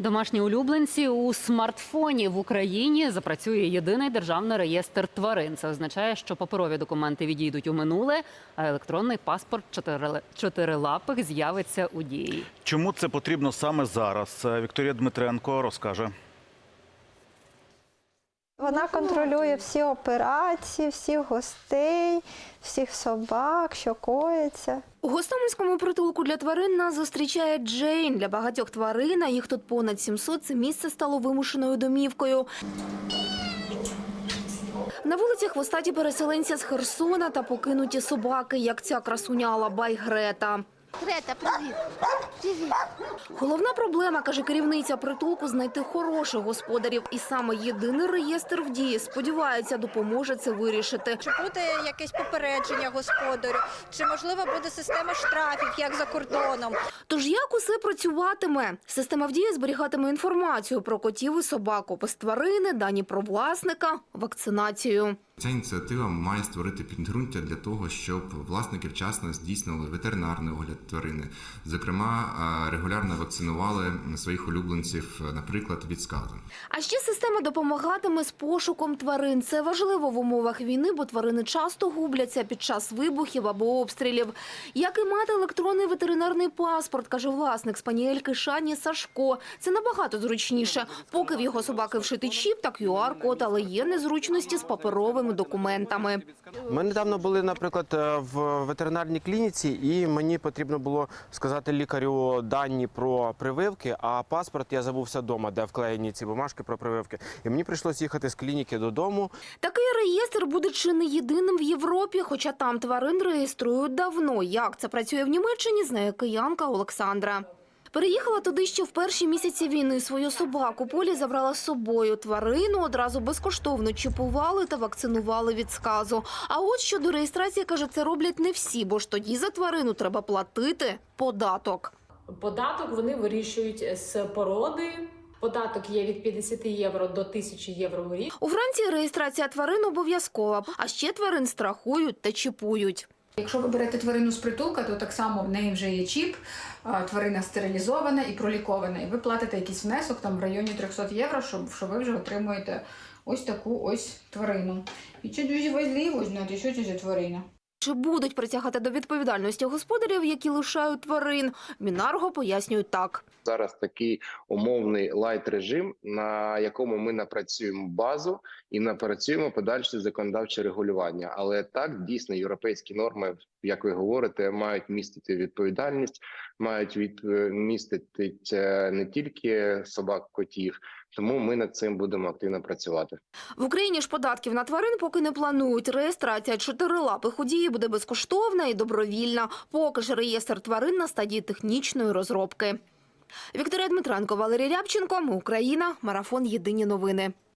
Домашні улюбленці у смартфоні в Україні запрацює єдиний державний реєстр тварин. Це означає, що паперові документи відійдуть у минуле, а електронний паспорт чотирилапих з'явиться у дії. Чому це потрібно саме зараз? Вікторія Дмитренко розкаже. Вона контролює всі операції, всіх гостей, всіх собак, що коїться. У Гостомельському притулку для тварин нас зустрічає Джейн. Для багатьох тварин, а їх тут понад 700, це місце стало вимушеною домівкою. На вулицях в остаті переселенця з Херсона та покинуті собаки, як ця красуня Алабай Грета. Грета, привіт. Привіт. Головна проблема, каже керівниця притулку, знайти хороших господарів. І саме єдиний реєстр в дії, сподівається, допоможе це вирішити. Чи буде якесь попередження господарю, чи можливо буде система штрафів, як за кордоном? Тож як усе працюватиме? Система в дії зберігатиме інформацію про котів і собак, опис тварини, дані про власника, вакцинацію. Ця ініціатива має створити підґрунтя для того, щоб власники вчасно здійснювали ветеринарний огляд тварини. Зокрема, регулярно вакцинували своїх улюбленців, наприклад, від сказу. А ще система допомагатиме з пошуком тварин. Це важливо в умовах війни, бо тварини часто губляться під час вибухів або обстрілів. Як і мати електронний ветеринарний паспорт, каже власник спаніельки Шані Сашко. Це набагато зручніше. Поки в його собаки вшитий чіп та QR-код, але є незручності з паперовими документами. Ми недавно були, наприклад, е, в ветеринарній клініці, і мені потрібно було сказати лікарю дані про прививки, а паспорт я забувся вдома, де вклеєні ці бумажки про прививки. І мені прийшлося їхати з клініки додому. Такий реєстр буде чи не єдиним в Європі, хоча там тварин реєструють давно. Як це працює в Німеччині, знає киянка Олександра. Переїхала туди ще в перші місяці війни. Свою собаку Полі забрала з собою. Тварину одразу безкоштовно чіпували та вакцинували від сказу. А от щодо реєстрації, каже, це роблять не всі, бо ж тоді за тварину треба платити податок. Податок вони вирішують з породи. Податок є від 50 євро до 1000 євро в рік. У Франції реєстрація тварин обов'язкова, а ще тварин страхують та чіпують. Якщо ви берете тварину з притулка, то так само в неї вже є чіп, тварина стерилізована і пролікована. І ви платите якийсь внесок там в районі 300 євро, щоб що ви вже отримуєте ось таку ось тварину. І це дуже важливо знати, що це за тварина. Чи будуть притягати до відповідальності господарів, які лишають тварин? Мінарго пояснюють так. Зараз такий умовний лайт режим, на якому ми напрацюємо базу і напрацюємо подальше законодавче регулювання. Але так дійсно європейські норми, як ви говорите, мають містити відповідальність, мають від е, містити е, не тільки собак, котів. Тому ми над цим будемо активно працювати. В Україні ж податків на тварин поки не планують. Реєстрація чотирилапих у буде безкоштовна і добровільна. Поки ж реєстр тварин на стадії технічної розробки. Вікторія Дмитренко, Валерій Рябченко, Україна, Марафон Єдині новини.